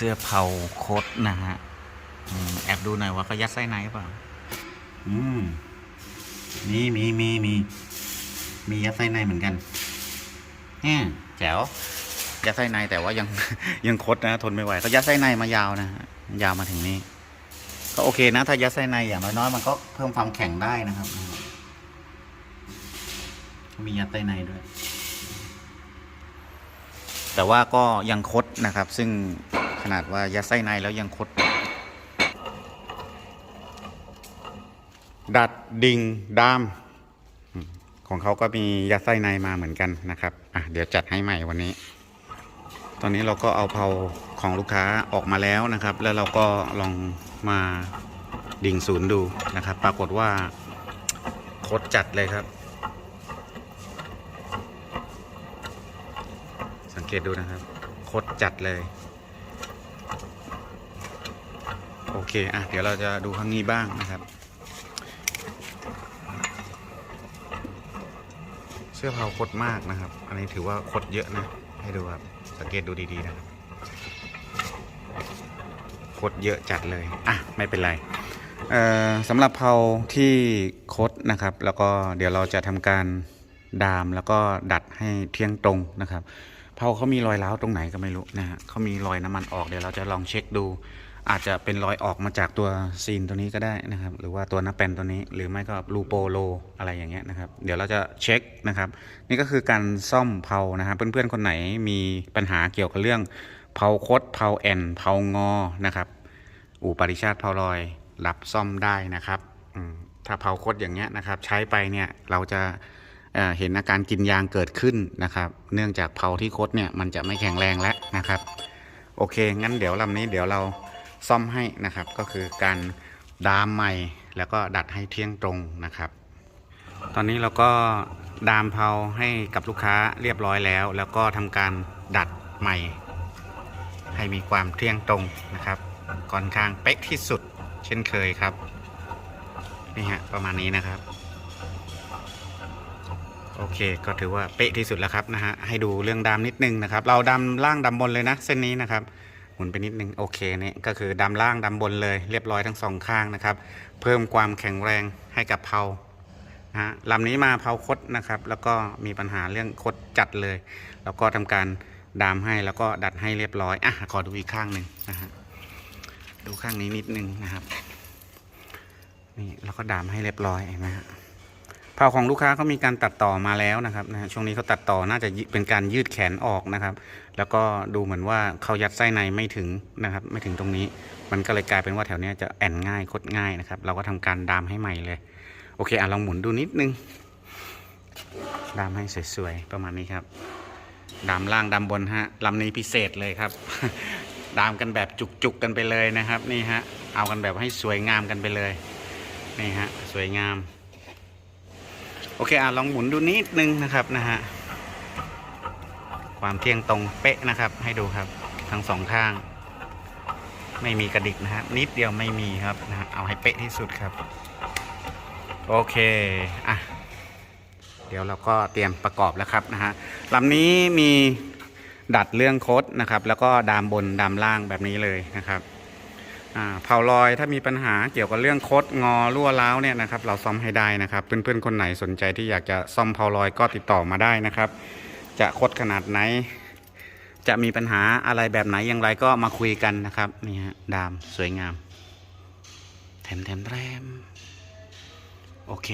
สื้อเผาโคตนะฮะแอบดูหน่อยว่าเขายัดไส้ในเปล่า อืม มีมีมีมีมียัดไส้ในเหมือนกันแง่แจ๋วยัดไส้ในแต่ว่ายังยังคดนะ ทนไม่ไหวเขายัดไส้ในมายาวนะยาวมาถึงนี่ก็โอเคนะ ถ้ายัดไส้ในอย่างน้อยๆมันก็เพิ่มความแข็งได้นะครับ มียัดไส้ในด้วย แต่ว่าก็ยังคดนะครับ ซึ่ง ขนาดว่ายัดไส้ในแล้วยังคด ดัดดิ่งดาม ของเขาก็มียัดไส้ในมาเหมือนกันนะครับอะเดี๋ยวจัดให้ใหม่วันนี้ ตอนนี้เราก็เอาเผาของลูกค้าออกมาแล้วนะครับ แล้วเราก็ลองมาดิ่งศูนย์ดูนะครับ ปรากฏว่าคตรจัดเลยครับ สังเกตดูนะครับคตรจัดเลย โอเค อะ เดี๋ยวเราจะดูข้างนี้บ้างนะครับ เสื้อเผาคดมากนะครับ อันนี้ถือว่าคดเยอะนะ ให้ดูครับ สังเกตดูดีๆนะครับคดเยอะจัดเลย อะ ไม่เป็นไรเอ่อสำหรับเผาที่คดนะครับ แล้วก็เดี๋ยวเราจะทำการดามแล้วก็ดัดให้เที่ยงตรงนะครับ เผาเขามีรอยร้าวตรงไหนก็ไม่รู้นะฮะเขามีรอยน้ำมันออกเดี๋ยวเราจะลองเช็คดู อาจจะเป็นรอยออกมาจากตัวซีนตัวนี้ก็ได้นะครับ หรือว่าตัวนับแปนตัวนี้หรือไม่ก็ลูโปโลอะไรอย่างเงี้ยนะครับ เดี๋ยวเราจะเช็คนะครับ นี่ก็คือการซ่อมเผานะครับ เพื่อนๆคนไหนมีปัญหาเกี่ยวกับเรื่องเผาคดเผาแอนเผางอนะครับ อู่ปริชาติเผาลอยรับซ่อมได้นะครับถ้าเผาคดอย่างเงี้ยนะครับ ใช้ไปเนี่ยเราจะเเห็นอาการกินยางเกิดขึ้นนะครับ เนื่องจากเผาที่คดเนี่ยมันจะไม่แข็งแรงแล้วนะครับ โอเค งั้นเดี๋ยวลำนี้เดี๋ยวเรา ซ่อมให้นะครับ ก็คือการดามใหม่แล้วก็ดัดให้เที่ยงตรงนะครับ ตอนนี้เราก็ดามเผาให้กับลูกค้าเรียบร้อยแล้ว แล้วก็ทำการดัดใหม่ ให้มีความเที่ยงตรงนะครับค่อนข้างเป๊ะที่สุดเช่นเคยครับนี่ฮะประมาณนี้นะครับ โอเคก็ถือว่าเป๊ะที่สุดแล้วครับนะฮะให้ดูเรื่องดำนิดนึงนะครับ เราดำล่างดำบนเลยนะ เส้นนี้นะครับ มุนไปนิดนึงโอเคเนี่ยก็คือดำล่างดำบนเลยเรียบร้อยทั้งสองข้างนะครับ เพิ่มความแข็งแรงให้กับเผานะลำนี้มาเผาคดนะครับ แล้วก็มีปัญหาเรื่องคดจัดเลย แล้วก็ทำการดามให้แล้วก็ดัดให้เรียบร้อยอะขอดูอีกข้างหนึ่งนะฮะดูข้างนี้นิดนึงนะครับนี่แล้วก็ดามให้เรียบร้อยเห็นไหมฮะ เผาของลูกค้าเขามีการตัดต่อมาแล้วนะครับนะช่วงนี้เขาตัดต่อน่าจะเป็นการยืดแขนออกนะครับ แล้วก็ดูเหมือนว่าเขายัดไส้ในไม่ถึงนะครับ ไม่ถึงตรงนี้ มันก็เลยกลายเป็นว่าแถวนี้จะแอนง่ายคดง่ายนะครับ เราก็ทำการดามให้ใหม่เลย โอเคอะลองหมุนดูนิดนึง ดามให้สวยๆประมาณนี้ครับ ดามล่างดามบนฮะลำนี้พิเศษเลยครับ ดามกันแบบจุกๆกันไปเลยนะครับ นี่ฮะเอากันแบบให้สวยงามกันไปเลยนี่ฮะสวยงาม โอเคอะลองหมุนดูนิดนึงนะครับนะฮะความเที่ยงตรงเป๊ะนะครับ ให้ดูครับทั้งสองข้าง ไม่มีกระดิกนะฮะนิดเดียวไม่มีครับนะฮะเอาให้เป๊ะที่สุดครับ โอเคอะเดี๋ยวเราก็เตรียมประกอบแล้วครับนะฮะลำนี้มีดัดเรื่องโคดนะครับ แล้วก็ดามบนดามล่างแบบนี้เลยนะครับ เผาลอยถ้ามีปัญหาเกี่ยวกับเรื่องคดงอรั่วร้าวเนี่ยนะครับเราซ่อมให้ได้นะครับ เพื่อนๆคนไหนสนใจที่อยากจะซ่อมเผาลอยก็ติดต่อมาได้นะครับ จะคดขนาดไหน จะมีปัญหาอะไรแบบไหนอย่างไรก็มาคุยกันนะครับนี่ฮะดามสวยงามแถมแถมแรมโอเค